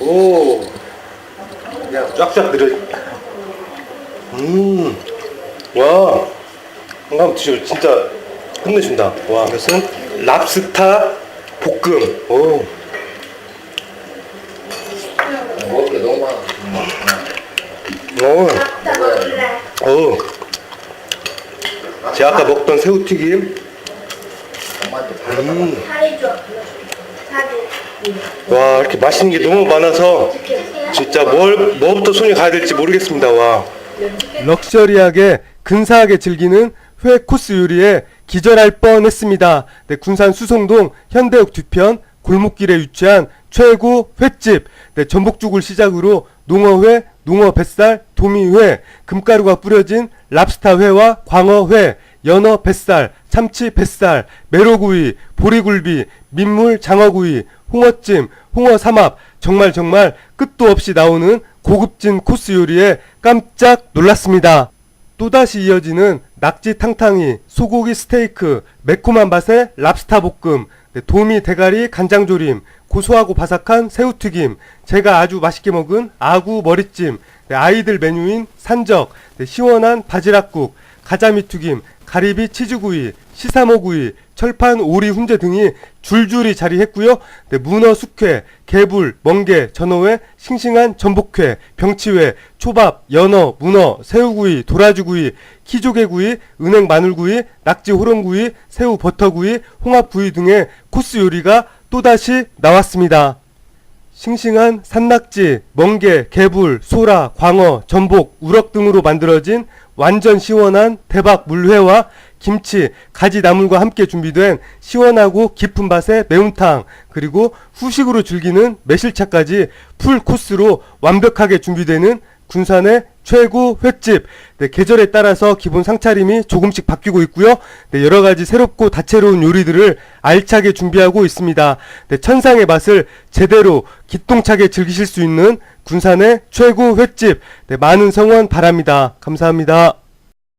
오. 그냥 쫙쫙 늘어. 음. 와. 한번 드셔. 진짜 끝내준다. 와. 이것은 랍스타 볶음. 오. 먹을 게 너무 많아. 오. 오. 제가 아까 먹던 새우튀김. 엄마한테. 음. 와, 이렇게 맛있는 게 너무 많아서 진짜 뭘, 뭐부터 손이 가야 될지 모르겠습니다. 와. 럭셔리하게 근사하게 즐기는 회 코스 요리에 기절할 뻔했습니다. 네, 군산 수성동 현대역 뒤편 골목길에 위치한 최고 횟집. 네, 전복죽을 시작으로 농어회, 농어 뱃살, 도미회, 금가루가 뿌려진 랍스타 회와 광어회, 연어 뱃살, 참치 뱃살, 메로구이, 보리굴비, 민물 장어구이, 홍어찜, 홍어 삼합, 정말 정말 끝도 없이 나오는 고급진 코스 요리에 깜짝 놀랐습니다. 또다시 이어지는 낙지 탕탕이, 소고기 스테이크, 매콤한 맛의 랍스타 볶음, 네, 도미 대가리 간장조림, 고소하고 바삭한 새우튀김, 제가 아주 맛있게 먹은 아구 머리찜, 네, 아이들 메뉴인 산적, 네, 시원한 바지락국, 가자미 튀김, 가리비 치즈구이, 시사모구이, 철판 오리 훈제 등이 줄줄이 자리했고요. 네, 문어 숙회, 개불, 멍게, 전어회, 싱싱한 전복회, 병치회, 초밥, 연어, 문어, 새우구이, 도라지구이, 키조개구이, 은행 마늘구이, 낙지 호롱구이, 새우 버터구이, 홍합구이 등의 코스 요리가 또다시 나왔습니다. 싱싱한 산낙지, 멍게, 개불, 소라, 광어, 전복, 우럭 등으로 만들어진 완전 시원한 대박 물회와 김치, 가지 나물과 함께 준비된 시원하고 깊은 맛의 매운탕, 그리고 후식으로 즐기는 매실차까지 풀 코스로 완벽하게 준비되는 군산의 최고 횟집. 네, 계절에 따라서 기본 상차림이 조금씩 바뀌고 있고요. 네, 여러 가지 새롭고 다채로운 요리들을 알차게 준비하고 있습니다. 네, 천상의 맛을 제대로 기똥차게 즐기실 수 있는 군산의 최고 횟집. 네, 많은 성원 바랍니다. 감사합니다.